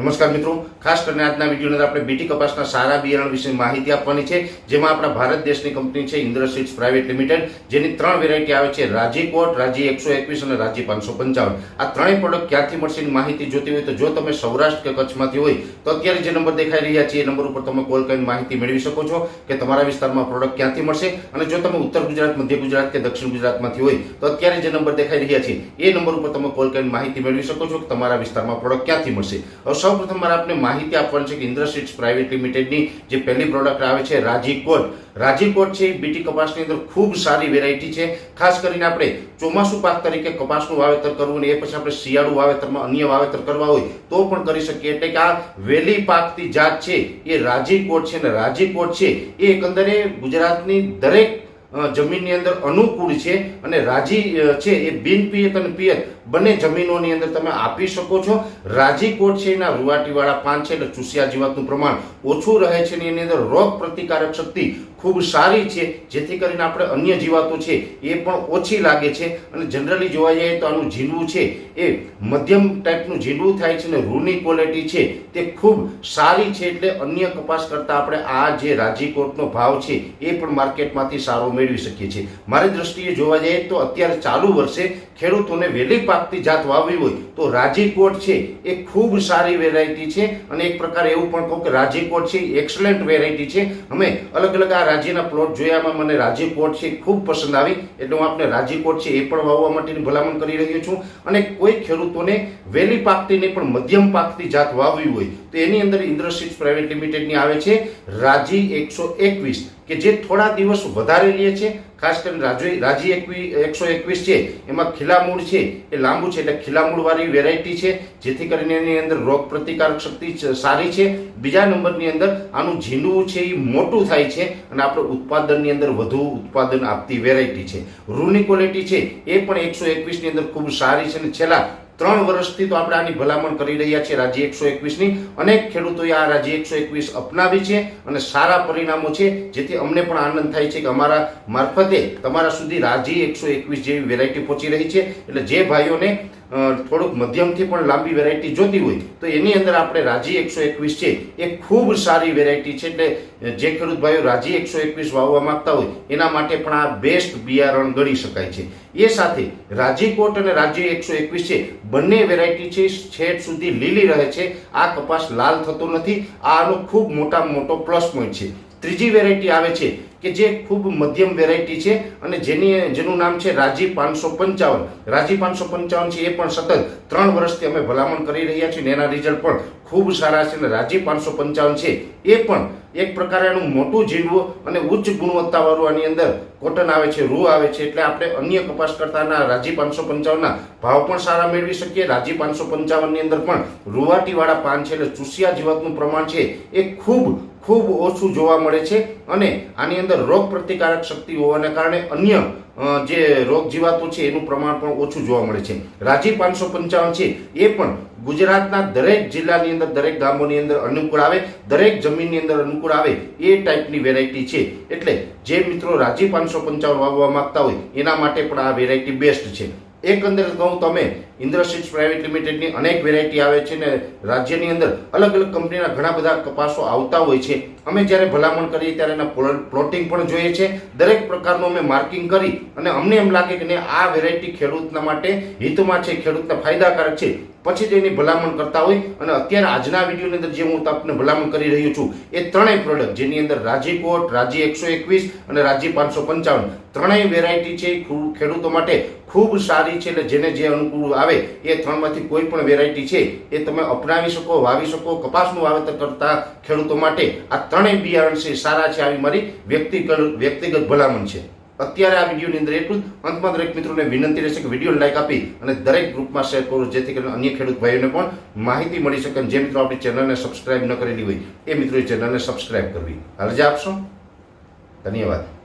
નમસ્કાર મિત્રો. ખાસ કરીને આજના વિડીયોની અંદર આપણે બીટી કપાસના સારા બિયારણ વિશે માહિતી આપવાની છે, જેમાં આપણા ભારત દેશની કંપની છે ઇન્દ્રસીડ્સ પ્રાઇવેટ લિમિટેડ, જેની ત્રણ વેરાયટી આવે છે, રાજી કોટ, રાજી એકસો એકવીસ અને રાજી પાંચસો પંચાવન. આ ત્રણેય પ્રોડક્ટ ક્યાંથી મળશે માહિતી જોતી હોય તો જો તમે સૌરાષ્ટ્ર કે કચ્છમાંથી હોય, તો અત્યારે જે નંબર દેખાઈ રહ્યા છે એ નંબર ઉપર તમે કોલ કરીને માહિતી મેળવી શકો છો કે તમારા વિસ્તારમાં પ્રોડક્ટ ક્યાંથી મળશે. અને જો તમે ઉત્તર ગુજરાત, મધ્ય ગુજરાત કે દક્ષિણ ગુજરાતમાંથી હોય, તો અત્યારે જે નંબર દેખાઈ રહ્યા છે એ નંબર ઉપર તમે કોલ કરીને માહિતી મેળવી શકો છો કે તમારા વિસ્તારમાં પ્રોડક્ટ ક્યાંથી મળશે. સૌપ્રથમ મારે આપને માહિતી આપવાની છે કે ઇન્દ્ર પ્રાઇવેટ લિમિટેડની જે પહેલી પ્રોડક્ટ આવે છે રાજી કોટ. રાજી કોટ છે, બીટી કપાસની અંદર ખૂબ સારી વેરાયટી છે. ખાસ કરીને આપણે ચોમાસુ પાક તરીકે કપાસનું વાવેતર કરવું ને એ પછી આપણે શિયાળુ વાવેતરમાં અન્ય વાવેતર કરવા હોય તો પણ કરી શકીએ. એટલે કે આ વેલી પાકતી જાત છે, એ રાજી કોટ છે ને રાજી કોટ છે, એ એકંદરે ગુજરાતની દરેક જમીનની અંદર અનુકૂળ છે અને રાજી છે એ બિન પિયત અને પિયત બંને જમીનોની અંદર તમે આપી શકો છો. રાજીકોટ છે એના રૂવાટીવાળા પાન છે, એટલે ચૂસિયા જીવાતનું પ્રમાણ ઓછું રહે છે એની અંદર રોગ પ્રતિકારક શક્તિ ખૂબ સારી છે. જેથી કરીને આપણે અન્ય જીવાતો છે એ પણ ઓછી લાગે છે. અને જનરલી જોવા જઈએ તો આનું ઝીંડવું છે એ મધ્યમ ટાઈપનું ઝીંડવું થાય છે અને રૂની ક્વોલિટી છે તે ખૂબ સારી છે. એટલે અન્ય કપાસ કરતાં આપણે આ જે રાજીકોટનો ભાવ છે એ પણ માર્કેટમાંથી સારો મેળવી શકીએ છીએ. મારી દ્રષ્ટિએ જોવા જઈએ તો અત્યારે ચાલુ વર્ષે ખેડૂતોને વહેલી પાકતી જાત વાવવી હોય તો રાજીકોટ છે એ ખૂબ સારી વેરાયટી છે અને એક પ્રકારે એવું પણ કહું કે રાજીકોટ છે એક્સલન્ટ વેરાયટી છે. અમે અલગ અલગ આ રાજ્યના પ્લોટ જોયામાં મને રાજીકોટ છે ખૂબ પસંદ આવી એટલે હું આપને રાજીકોટ છે એ પણ વાવવા માટેની ભલામણ કરી રહ્યો છું. અને કોઈ ખેડૂતોને વહેલી પાકતી પણ મધ્યમ પાકતી જાત વાવવી હોય તો એની અંદર ઇન્દ્રસિટ પ્રાઇવેટ લિમિટેડની આવે છે રાજી એકસો એકવીસ. કે જે થોડા દિવસ વધારે લે છે, ખાસ કરીને રાજી રાજી એકવી, એકસો એકવીસ છે, એમાં ખીલામૂળ છે, એ લાંબુ છે, એટલે ખીલામૂળવાળી વેરાયટી છે, જેથી કરીને એની અંદર રોગ પ્રતિકારક શક્તિ સારી છે. બીજા નંબરની અંદર આનું ઝીંડવું છે એ મોટું થાય છે અને આપણે ઉત્પાદનની અંદર વધુ ઉત્પાદન આપતી વેરાયટી છે. રૂની ક્વોલિટી છે, એ પણ એકસો એકવીસની અંદર ખૂબ સારી છે અને છેલ્લા ત્રણ વર્ષથી તો આપણે આની ભલામણ કરી રહ્યા છીએ રાજ્ય એકસો એકવીસની. અનેક ખેડૂતોએ આ રાજ્ય એકસો એકવીસ અપનાવી છે અને સારા પરિણામો છે, જેથી અમને પણ આનંદ થાય છે કે અમારા મારફતે તમારા સુધી રાજ્ય એકસો એકવીસ જેવી વેરાયટી પહોંચી રહી છે. એટલે જે ભાઈઓને થોડુંક મધ્યમથી પણ લાંબી વેરાયટી જોતી હોય, તો એની અંદર આપણે રાજી એકસો એકવીસ છે. એ ખૂબ સારી વેરાયટી છે એટલે જે ખેડૂત ભાઈઓ રાજી એકસો એકવીસ વાવવા માંગતા હોય, એના માટે પણ આ બેસ્ટ બિયારણ ગણી શકાય છે. એ સાથે રાજીકોટ અને રાજી એકસો એકવીસ છે, બંને વેરાયટી છે છેટ સુધી લીલી રહે છે. આ કપાસ લાલ થતો નથી. આનો ખૂબ મોટામાં મોટો પ્લસ પોઈન્ટ છે. ત્રીજી વેરાયટી આવે છે, કે જે ખૂબ મધ્યમ વેરાયટી છે અને જેની, જેનું નામ છે રાજી પાંચસો પંચાવન. રાજી પાંચસો પંચાવન છે, એ પણ સતત ત્રણ વર્ષથી અમે ભલામણ કરી રહ્યા છીએ અને એના રિઝલ્ટ પણ ખૂબ સારા છે અને રાજી પાંચસો પંચાવન છે, એ પણ એક પ્રકારનું મોટું ઝીંડવું અને ઉચ્ચ ગુણવત્તાવાળું આની અંદર કોટન આવે છે રૂ આવે છે, એટલે આપણે અન્ય કપાસ કરતાના રાજી પાંચસો પંચાવનના ભાવ પણ સારા મેળવી શકીએ. રાજી પાંચસો પંચાવનની અંદર પણ રૂવાટીવાળા પાન છે, એટલે ચૂસિયા જીવાતનું પ્રમાણ છે, એ ખૂબ ખૂબ ઓછું જોવા મળે છે અને આની અંદર રોગ પ્રતિકારક શક્તિ હોવાને કારણે અન્ય જે રોગ જીવાતો છે એનું પ્રમાણ પણ ઓછું જોવા મળે છે. રાજી પાંચસો પંચાવન છે, એ પણ ગુજરાતના દરેક જિલ્લાની અંદર, દરેક ગામોની અંદર અનુકૂળ આવે, દરેક જમીનની અંદર અનુકૂળ આવે એ ટાઈપની વેરાયટી છે. એટલે જે મિત્રો રાજી પાંચસો પંચાવન વાવવા માગતા હોય એના માટે પણ આ વેરાયટી બેસ્ટ છે. એકંદરે કહું, તમે ઇન્દ્રસીડ્સ પ્રાઇવેટ લિમિટેડની અનેક વેરાયટી આવે છે ને રાજ્યની અંદર અલગ અલગ કંપનીના ઘણા બધા કપાસો આવતા હોય છે. અમે જ્યારે ભલામણ કરીએ ત્યારે એના પ્લો- પ્લોટિંગ પણ જોઈએ છે. દરેક પ્રકારનું અમે માર્કિંગ કરી અને અમને એમ લાગે કે આ વેરાયટી ખેડૂતના માટે હિતમાં છે, ખેડૂતને ફાયદાકારક છે. પછી એની ભલામણ કરતા હોય અને અત્યારે આજના વિડીયોની અંદર જે હું તમને ભલામણ કરી રહ્યો છું, એ ત્રણેય પ્રોડક્ટ જેની અંદર રાજી કોટ, રાજી એકસો એકવીસ અને રાજી પાંચસો પંચાવન. ત્રણેય વેરાયટી છે ખેડૂતો માટે ખૂબ સારી છે એટલે જેને જે અનુકૂળ આવે એ ત્રણમાંથી કોઈ પણ વેરાયટી છે એ તમે અપનાવી શકો, વાવી શકો, કપાસનું વાવેતર કરતા ખેડૂતો માટે આ ત્રણેય બિયારણ છે સારા છે આવી મારી વ્યક્તિગત વ્યક્તિગત ભલામણ છે. અત્યારે આ વિડીયોની અંદર એટલું જ. અંતમાં દરેક મિત્રોને વિનંતી રહેશે કે વીડિયો લાઇક આપી અને દરેક ગ્રુપમાં શેર કરો, જેથી કરીને અન્ય ખેડૂત ભાઈઓને પણ માહિતી મળી શકે જે મિત્રો આપણી ચેનલને સબસ્ક્રાઇબ ન કરેલી હોય એ મિત્રોએ ચેનલને સબસ્ક્રાઇબ કરવી. રજા આપશો? ધન્યવાદ.